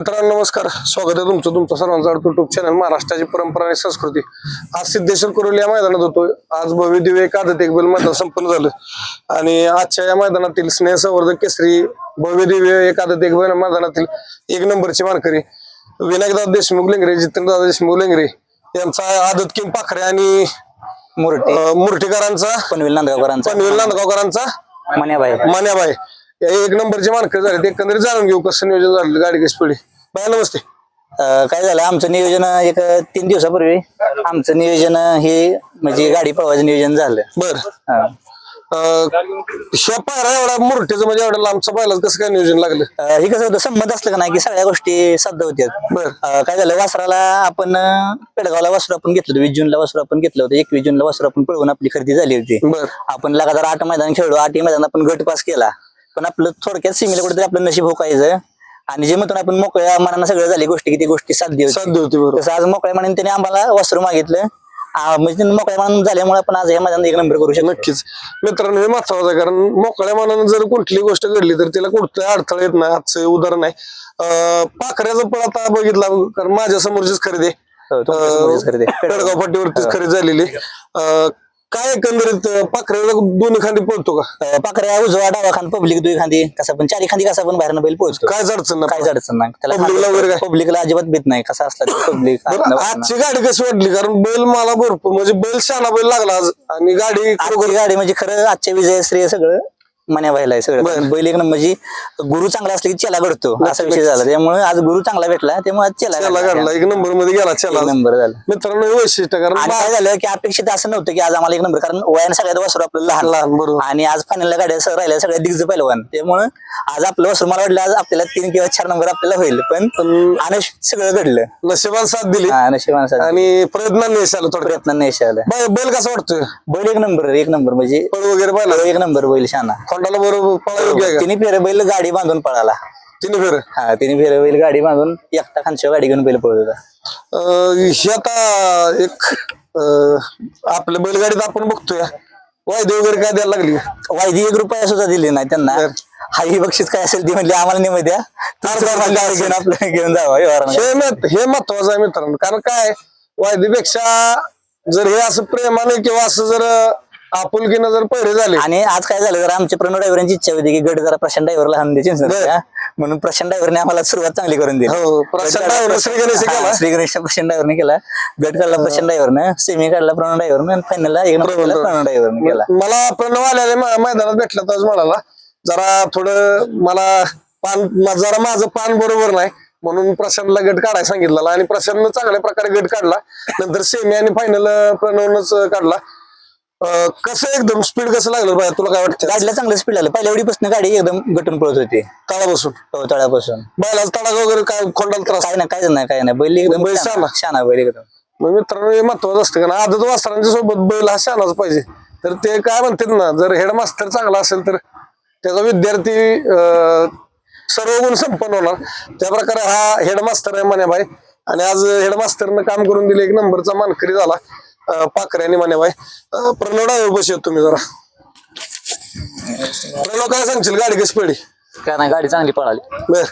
मित्रांनो नमस्कार. स्वागत आहे तुमचं तुमचं सर्वांचं युट्यूब चॅनल महाराष्ट्राची परंपरा आणि संस्कृती. आज सिद्धेश्वर कुरुल या मैदानात होतो आज भव्य दिव्य एक आदत एक बैल मैदान संपन्न झालं. आणि आजच्या या मैदानातील स्नेह संवर्धक केसरी भव्य दिव्य एक आदत एक बैल मैदानातील एक नंबरची मानकरी विनायकदादा देशमुख लेंगरे जितेंद्रदादा देशमुख लेंगरे यांचा आदत किंग पाखरे आणि मुरटे. मुर्टीकरांचा पनवेल नांदगावकरांचा. पनवेल नांदगावकरांचा मन्याबाई. मान्याबाई. या एक नंबरचे मानकरी झाले. ते एकंदरीत जाणून घेऊ कसं नियोजन झालं गाडी कशी पडली. बाय नमस्ते अं, काय झालं? आमचं नियोजन एक तीन दिवसापूर्वी. आमचं नियोजन हे म्हणजे गाडी पळवायचं नियोजन झालं. बर. हा. पायरा एवढा मुरटीचं म्हणजे एवढा लांबचा पाहिला कसं काय नियोजन लागलं? अं, हे कसं होतं संमत असलं का नाही की सगळ्या गोष्टी साध्य होत्यात. बर. अं, काय झालं वासराला आपण अं, पेडगावला वासरू आपण घेतलं होतं वीस जूनला वासरू आपण घेतलं होतं एकवीस जूनला वासरू आपण पळवून आपली खरेदी झाली होती. बर. आपण लगातार आठ मैदान खेळलो आठही मैदान आपण गट पास केला. पण आपलं थोडक्यात सीमेला कुठेतरी आपलं नशीब होकायचं. आणि जे म्हणतो ना आपण मोकळ्या मनानं सगळं झाली गोष्टी की ती गोष्टी साध्य होती. साध्य होती बरोबर. तसं आज मोकळ्या मनाने त्याने आम्हाला वस्त्र मागितलं. आ, म्हणजे मोकळ्या मनानं झाल्यामुळे आपण आज या मैदानात एक नंबर करू शकतो नक्कीच. मित्रांनो हे महत्वाचं आहे कारण मोकळ्या मनानं जर कुठली गोष्ट घडली तर तिला कुठलाही अडथळा येत नाही आजचं हे उदाहरण आहे. अं, पाखऱ्याचं पण आता बघितला कारण माझ्या समोरचीच खरेदी आहे. हो, तुमच्या खरेदी आहे. पट्टीवरतीच खरेदी झालेली अं, काय एकंदरीत पाखऱ्याला दोन्ही खांदी पळतो का? अ, पाखऱ्या उजवा डावा खान पब्लिक दुई खांदी. कसा पण चारी खांदी कसा पण बाहेरनं बैल पोहोचतो कायच अडचण काहीच अडचण नाही. Public ला वगैरे काय? पब्लिकला अजिबात भीत नाही. कसा असला पब्लिक बरं, आजची गाडी कशी वाटली? कारण बैल मला भरपूर म्हणजे बैल शाना बैल लागला आज. आणि गाडी आजची गाडी म्हणजे खरं आजच्या विजय श्रेय सगळं मन्या व्हायला आहे सगळं. बैल एक नंबर म्हणजे गुरु चांगला असला की चेला घडतो. असा विषय झाला. त्यामुळे आज गुरु चांगला भेटला त्यामुळे आज चेला घडला. एक नंबरमध्ये गेला चला. एक नंबर झाला. मित्रांनो हे वैशिष्ट्य कारण आणि काय झालं की अपेक्षित असं नव्हतं की आज आम्हाला एक नंबर कारण वयाने सगळ्यात वासरू आपलं लहान. लहान बरोबर. आणि आज फायनलला गाड्या सगळं राहिल्या सगळ्या दिग्ज पहिलवान त्यामुळं आज आपलं वासरू मला वाटलं आज आपल्याला तीन किंवा चार नंबर आपल्याला होईल पण आणि सगळं घडलं. नशिबान साथ दिली. हा नशिबानुसार आणि प्रयत्नांनी यश आलं थोडक्यात. प्रयत्न नाही आलं. बैल कसा वाटतोय? बैल एक नंबर एक नंबर म्हणजे पळ वगैरे पाहिला एक नंबर बैल शाना. खोंडाला बरोबर पळा योग्य आहे का? तिने फेरे बैल गाडी बांधून पळाला. तिने फेर? हा तिने फेरे बैल गाडी बांधून एकटा खानच्या गाडी घेऊन बैल पळत होता. हे आता एक अं, आपल्या बैलगाडीत आपण बघतोय. वायदे वगैरे काय द्यायला लागली? वायदी एक रुपया सुद्धा दिली नाही त्यांना. बरं. हा ही बक्षीस काय असेल ती म्हणली आम्हाला नेमत द्या गाडी घेऊन आपलं घेऊन जावा. हे मत- हे महत्वाचं आहे मित्रांनो. कारण काय? वायदेपेक्षा जर हे असं प्रेमाने किंवा असं जर आपुलकीनं जर पहिरे झाले. आणि आज काय झालं जरा आमच्या प्रणव ड्रायव्हरांची इच्छा होती की गड जरा प्रशांत ड्रायव्हरला हाणून द्यायची. म्हणून प्रशांत ड्रायव्हरने आम्हाला सुरुवात चांगली करून दिली. हो, गट श्री गणेश हा, गणेश प्रशांत ड्रायव्हरने केला. गट काढला प्रशांत ड्रायव्हरनं सेमी काढला प्रणव ड्रायव्हरनं आणि फायनलला एक प्रणव ड्रायव्हरने केला. मला प्रणव आलेले मै- मैदानात भेटला तर म्हणाला जरा थोडं मला पान जरा माझं पान बरोबर नाही. म्हणून प्रशांतला गट काढायला सांगितलेला आणि प्रशांतनं चांगल्या प्रकारे गट काढला. नंतर सेमी आणि फायनल प्रणवनच काढला. कसं एकदम स्पीड कसं लागलं बाया तुला काय वाटतं? गाडीला चांगलं स्पीड आलं. पहिल्या वेळीपासून गाडी एकदम गटून पळत होती. तळा बसून हो तळापासून. बैलाचा तडाखा वगैरे काय खोंडाला त्रास? काय नाही काय नाही काय नाही. बैल एकदम बैल शाना शाना. बैल एकदम. मग मित्रांनो हे महत्वाचं असतं कारण आदत वासरांच्या सोबत बैल हा शानाच पाहिजे. तर ते काय म्हणतात ना जर हेडमास्टर चांगला असेल तर त्याचा विद्यार्थी अं, सर्व गुण संपन्न होणार. त्या प्रकारे हा हेडमास्टर आहे मन्याबाई आणि आज हेडमास्टरनं काम करून दिले एक नंबरचा मानकरी झाला. अं, पाखरे आणि मन्याबाई अं, प्रणव डावे बस तुम्ही जरा. प्रणव काय सांगशील गाडी कशी पडली? काय नाही गाडी चांगली पळाली. बर.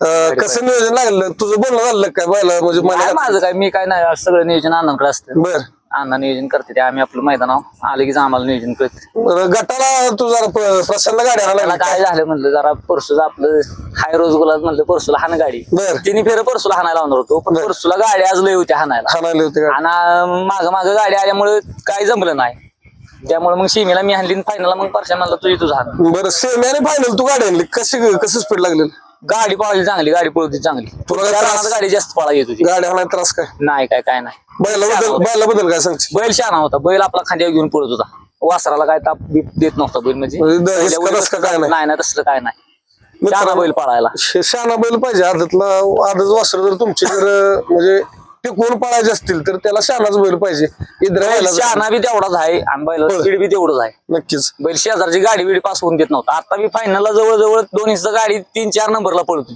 अं, कसं नियोजन लागलं? तुझं बोलणं झालं काय बैला म्हणजे काय मन्या माझं काय मी काय नाही सगळं नियोजन अण्णांकडे असतं बर. अण्णा नियोजन करते ते. आम्ही आपलं मैदानावर आले की आम्हाला नियोजन करते. बरं, गटाला तू जरा प्र- प्रसन्न गाडी त्याला आणायला काय झालं म्हणलं जरा परसूच आपलं हाय रोज गुलाब म्हणलं परसूला हाण गाडी. बर. तिने फेर परसूला हाणायला लावणार होतो. पण परसूला गाडी आज लय होती हाणायला. हाणायला होते गाडी. आणि माग माग गाडी आल्यामुळे काही जमलं नाही. त्यामुळे मग सीमेला मी हाणली फायनलला मग परशा म्हणला तुझी तुझा हाण बरं सेमी आणि फायनल तू गाडी आणली. कशी कसं स्पीड लागलेलं? गाडी पळाली चांगली गाडी पळती चांगली. तुला काय त्रास? गाडी जास्त पळा येत होती. गाडी आणायला त्रास काय? नाही काय काय नाही. बैला बद्दल बैला बद्दल काय सांगशील? बैल शहाणा होता. बैल आपला खांद्यावर घेऊन पळत होता. वासराला काय ताप बीप देत नव्हता बैल म्हणजे. म्हणजे द- हिसका काय नाही. नाही नाही तसलं काय नाही. मित्रांनो, शहाणा बैल पळायला. शे- शहाणा बैल पाहिजे आदतला आदत वासर जर तुमची जर म्हणजे टिकवून पळायचे असतील तर त्याला शहाणाच बैल पाहिजे. इद्र बैला. शहाणा बी तेवढाच आहे आणि बैल स्पीड बी तेवढंच आहे. नक्कीच. बैल शेजारची गाडी बिडी पास होऊन देत नव्हता. आता मी फायनलला जवळजवळ दोन इंच गाडी तीन चार नंबरला पळतो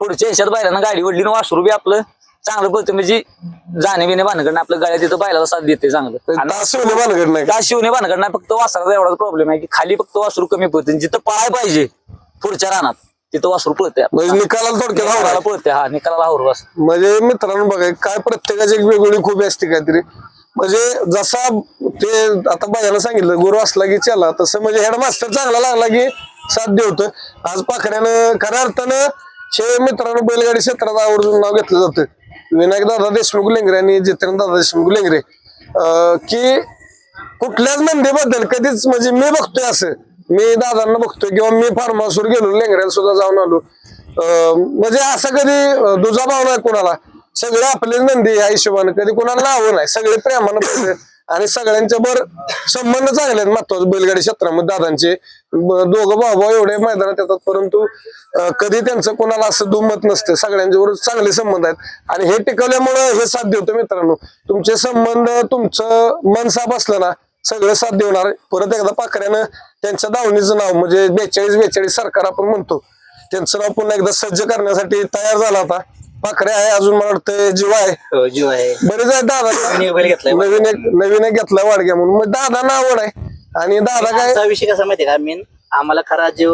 पुढच्या ह्याच्यात बैलांना गाडी वडली ना वासरू बी आपलं चांगलं पळतं म्हणजे जाणे बिणे भानकडनं आपलं गाड्या तिथं बैलाला साथ देते चांगलं. शिवणे भानगड नाही त्या शिवणे भानकडनं फक्त वासराचा एवढाच प्रॉब्लेम आहे की खाली फक्त वासरू कमी पळतं जिथं पळाय पाहिजे पुढच्या रानात. तिथं वासरू पळते म्हणजे निकालाला थोडक्यात निकालाला पळते हा निकालाला हावर वास. म्हणजे मित्रांनो बघा काय प्रत्येकाची एक वेगवेगळी खूबी असते काहीतरी. म्हणजे जसा ते आता बायानं सांगितलं गुरु असला की चला. तसं म्हणजे हेडमास्टर चांगला लागला की साथ देवतं आज पाखऱ्यानं खऱ्या अर्थानं हे मित्रांनो बैलगाडी क्षेत्रात आवर्जून नाव घेतलं जातं विनायक दादा देशमुख लेंगरे आणि जितेंद्र दादा देशमुख लेंगरे. अं, की कुठल्याच मंदीबद्दल कधीच म्हणजे मी बघतोय असं. मी दादांना बघतोय किंवा मी फार्माउसवर गेलो लेंगऱ्याला सुद्धा जाऊन आलो. म्हणजे असं कधी अं, दुजाभाव नाही कोणाला. सगळे आपले नंदी या हिशोबाने कधी कोणाला नावं नाही. सगळे प्रेमानं आणि सगळ्यांच्या बर संबंध चांगले आहेत. महत्त्वाचे बैलगाडी क्षेत्रामध्ये दादांचे. दोघं भाऊ भाऊ एवढे मैदानात येतात. परंतु कधी त्यांचं कोणाला असं दुमत नसतं. सगळ्यांच्यावर चांगले संबंध आहेत. आणि हे टिकवल्यामुळे हे साथ होतं मित्रांनो. तुमचे संबंध तुमचं मन साफ असलं ना सगळं साथ देणार परत एकदा पाखऱ्यानं त्यांच्या दावणीचं नाव म्हणजे बेचाळीस बेचाळीस सरकार आपण म्हणतो. त्यांचं नाव पुन्हा एकदा सज्ज करण्यासाठी तयार झाला होता. पाखरे आहे अजून मला वाटतं जीवा आहे. जीव आहे. बरेच आहे दादा. नवीन एक. नवीन एक घेतला वाडग्या म्हणून. मग दादा आवड आहे. आणि दादा काय? विषय कसा माहितीये का? मेन आम्हाला खरा जो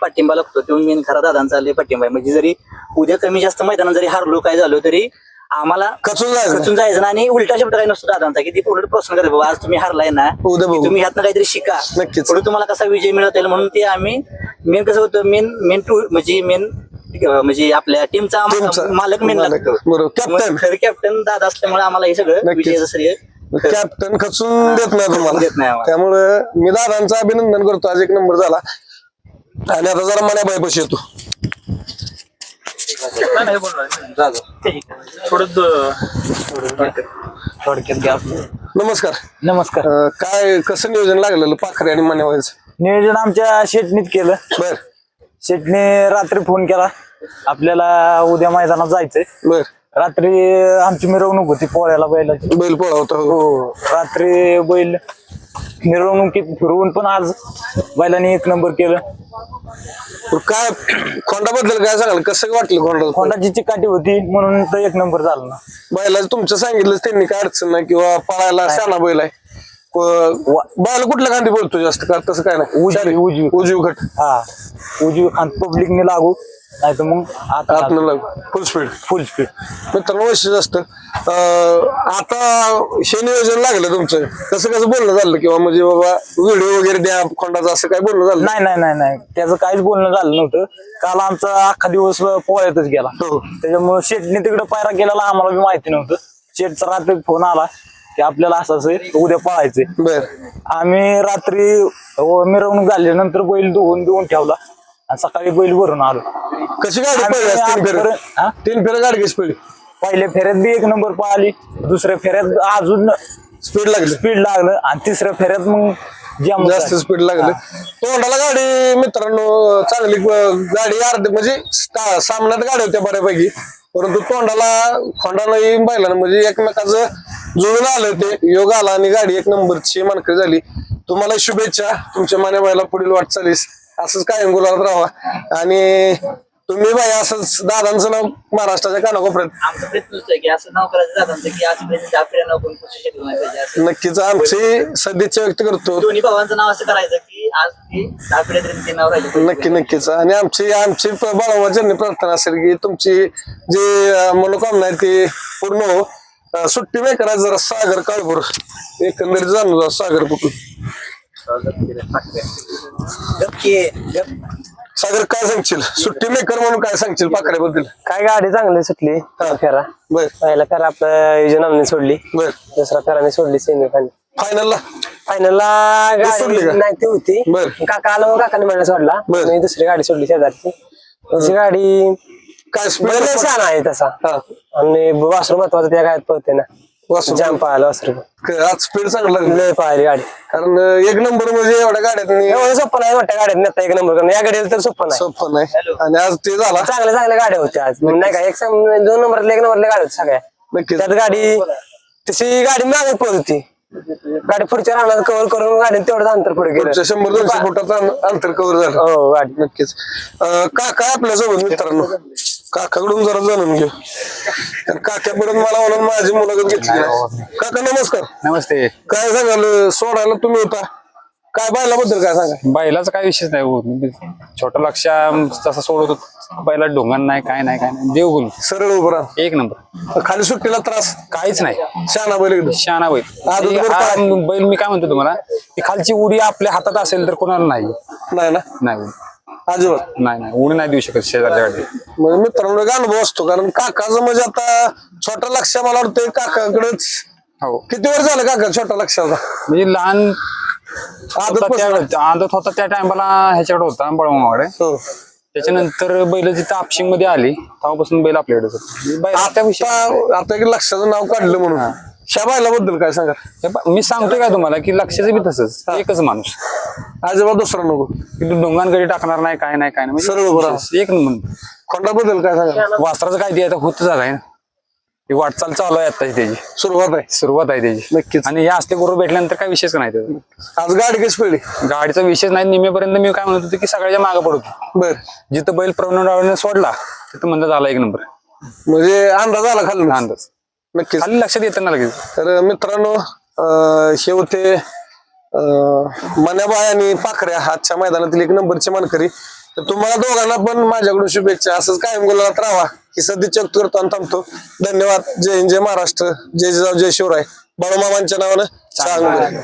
पाठिंबा लागतो. तो मेन खरा दादांचा पाठिंबा आहे. म्हणजे जरी उद्या कमी जास्त मैदानात जरी हारलो काय झालो तरी आम्हाला कचून जायचं खचून जायचं ना आणि उलटा शब्द काय नसतो दादांचा की ती पुढे प्रोत्साहन करते बाबा आज तुम्ही हारलाय ना उद्या बघू. की तुम्ही ह्यातनं काहीतरी शिका नक्कीच. पुढे तुम्हाला कसा विजय मिळवता येईल म्हणून ते आम्ही मेन कसं होतं मेन मेन टू म्हणजे मेन म्हणजे आपल्या टीमचा टीमचा मालक मेन मालक. लागतो बरोबर. कॅप्टन. खरं कॅप्टन दादा असल्यामुळे आम्हाला हे सगळं नक्कीच. विजयाचं श्रेय कॅप्टन खचून देत नाही तुम्हाला देत नाही आम्हाला. त्यामुळं मी दादांचं अभिनंदन करतो आज एक नंबर झाला आणि आता जरा मण्या बायपाशी येतो थोडक्यात घ्या. नमस्कार. नमस्कार. अं, काय कसं नियोजन लागलेलं पाखरे आणि मण्या व्हायचं? नियोजन आमच्या शेटनीत केलं. बर. शेटने रात्री फोन केला. आपल्याला उद्या मैदानात जायचंय. बर. रात्री आमची मिरवणूक होती पोळ्याला बैलाची. बैल पोळा होता हो. रात्री बैल मिरवणुकीत फिरवून पण आज बैलाने एक नंबर केलं. काय खोंडाबद्दल काय सांगाल? कसं वाटलं खोंडा कोंडाची चिकाटी होती म्हणून तर एक नंबर झाला ना. बैलाचं तुमचं सांगितलं त्यांनी काय अडचण नाही किंवा पळायला शाना बैल आहे. क- बैल कुठल्या खांदी बोलतो जास्त? का तसं काय नाही? उजवी, उजवी. उजवी खट. हा. उजवी खान पब्लिकने लागू. नाही तर मग आता आतनं फुल स्पीड फुल स्पीड मित्रांनो वैशिष्ट्य असतं. अं, आता हे नियोजन लागलं तुमचं. कसं कसं बोलणं झालं किंवा म्हणजे बाबा व्हिडिओ वगैरे द्या खोंडाचं असं काय बोलणं झालं? नाही नाही नाही नाही. त्याचं काहीच बोलणं झालं नव्हतं. काल आमचा अख्खा दिवस पोळ्यातच गेला. हो. त्याच्यामुळे शेटने तिकडे पायरा केलेला आम्हाला बी माहिती नव्हतं. शेटचा रात्री फोन आला की आपल्याला असं असं आहे, उद्या पळायचंय. बर. आम्ही रात्री अ, मिरवणूक झाल्यानंतर बैल धुवून देऊन ठेवला. आणि सकाळी बैल भरून आलो. कशी गाडी आम्ही पळली आज? तीन हा? तीन गाडी कशी पडली पहिल्या फेऱ्यात बी एक नंबर पळाली दुसऱ्या फेऱ्यात अजून स्पीड लागली. स्पीड लागलं आणि तिसऱ्या फेऱ्यात मग जाम जास्त स्पीड लागलं. तोंडाला गाडी मित्रांनो चांगली ग- गाडी अर्ध म्हणजे सामन्यात गाडी होत्या बऱ्यापैकी परंतु तोंडाला खोंडालाही बैलानं म्हणजे एकमेकाचं जुळून आलं ते योग आला आणि गाडी एक नंबरची मानकरी झाली. तुम्हाला शुभेच्छा. तुमच्या मान्या बायला पुढील वाटचालीस. असंच कायम गुलाबात राहा आणि तुम्ही बाई असंच दादांचं नाव महाराष्ट्राच्या कानाकोपऱ्यात. आमचा प्रयत्न आहे की असं नाव करायचं दादांचं की आजपर्यंत आपल्या नाव कोण पुसू शकलं नाही पाहिजे असं. नक्कीच आमची सदिच्छा व्यक्त करतो. दोन्ही भावांचं नाव असं करायचं की आज ते दहा पिढ्यापर्यंत ते नाव राहिलं नक्की नक्कीच. आणि आमची आमची बाळाबाच्यांनी प्रार्थना असेल की तुमची जी अं, मनोकामना आहे ती पूर्ण हो. अं, सुट्टी नाही करायचं जरा सागर काळभोर. एकंदरीत जाणू जा सागर कुठून? सागर काय सांगशील? सुट्टी मेकर म्हणून काय सांगशील पाकड्याबद्दल? काय गाडी चांगली सुटली. फेरा. बर. पहिला फेरा आपल्या युजनामने सोडली. बर. दुसरा फेराने सोडली सेमी फायनल फायनलला फायनलला? गाडी नाही ती होती. बर. काका आला मग काकाने मला सोडला. मी दुसरी गाडी सोडली शेजारची. त्याची गाडी काय छान आहे तसा. आणि वासरू महत्वाचं त्या गाडीत पळते ना. वासरू. जाम वासरू. आज स्पीड चांगलं लागलं. लय पाहिली गाडी. कारण एक नंबर म्हणजे एवढ्या गाड्यात एवढं सोपं नाही मोठ्या गाड्यात नेता एक नंबर करणं. या गाडीला तर सोपं नाही. सोपं नाही. आणि आज ते झाला. चांगल्या चांगल्या गाड्या होत्या आज. मग नाही का एक सम- दोन नंबरला एक नंबरला गाड्या होत्या सगळ्या. नक्कीच. त्यात गाडी तशी गाडी मागे पळत होती. गाडी पुढच्या राहणार कव्हर करून गाडी तेवढं अंतर पुढे गेलं. शंभर दोनशे फुटाचं अं- अंतर कव्हर झालं. हो गाडी. नक्कीच. अं, काका आपल्यासोबत मित्रांनो. काकाकडून जरा जाणून घेऊ. कारण काक्यापर्यंत मला म्हणून माझी मुलाखत घेतली. नाही. काका नमस्कार. नमस्ते. काय सांगाल सोडायला तुम्ही होता? काय बैलाबद्दल काय सांगा बैलाचा काय विषयच नाही हो. छोटा लक्ष तसा सोडवतो बैला डोंगण नाही काय नाही काय नाही. देवगुण सरळ उभं राहा. एक नंबर. खाली सुट्टीला त्रास? काहीच नाही. शहाणा बैल एकदम शाना बैल. हे? बैल मी काय म्हणतो तुम्हाला ती खालची उडी आपल्या हातात असेल तर कोणाला नाही. नाही ना? नाही. अजिबात. नाही नाही उडी नाही देऊ शकत शेजारच्या गाडी म्हणजे मित्रांनो एक अनुभव असतो कारण काकाचं म्हणजे आता छोटा लक्ष मला वाटतं काकाकडेच हो. किती वर्ष झालं काका छोटा लक्षाचा म्हणजे लहान आदत होता? त्या- आदत होता त्या टायमाला ह्याच्याकडे होता बळमाकडे हो. त्याच्यानंतर बैल जिथं आपशिंगमध्ये आली तेव्हापासून बैल आपल्याकडे होता. बैल आता आता एक लक्षाचं नाव काढलं म्हणून. ह्या बैलाबद्दल काय सांगा हे पहा, मी सांगतोय काय तुम्हाला की लक्षाचं बी तसंच एकच माणूस. अजिबात दुसरा नको. की तो डोंगान गडी टाकणार नाही काय नाही काय नाही. सरळ उभं राहा. म्हणजे एक नंबर खोंडाबद्दल काय सांगा वास्त्राचं काय ते आता होत झालंय ना. ती वाटचाल चालू आहे आता त्याची. सुरुवात आहे. सुरुवात आहे त्याची. नक्कीच. आणि हे असले गुरु भेटल्यानंतर काय विषयच नाही त्याचा. आज गाडी कशी पडली? गाडीचा विषय नाही निमेपर्यंत मी काय म्हणत होतो की सगळ्याच्या मागे पडतो बर. जिथं बैल प्रवण सोडला तिथं म्हणलं झाला एक नंबर. म्हणजे अंदाज आला खाली अंदाज. नक्कीच. खाली लक्षात येतं ना लगेच. तर मित्रांनो अं, हे होते अं, मन्याबाई आणि पाखऱ्या आजच्या मैदानातील एक नंबरचे मानकरी. तर तुम्हाला दोघांना पण माझ्याकडून शुभेच्छा. असंच कायम गुलाबात राहा. ही सदिच्छा व्यक्त करतो आणि थांबतो. धन्यवाद. जय हिंद जय महाराष्ट्र. जय जिजाऊ जय शिवराय. बाळूमामांच्या नावानं चांगलं.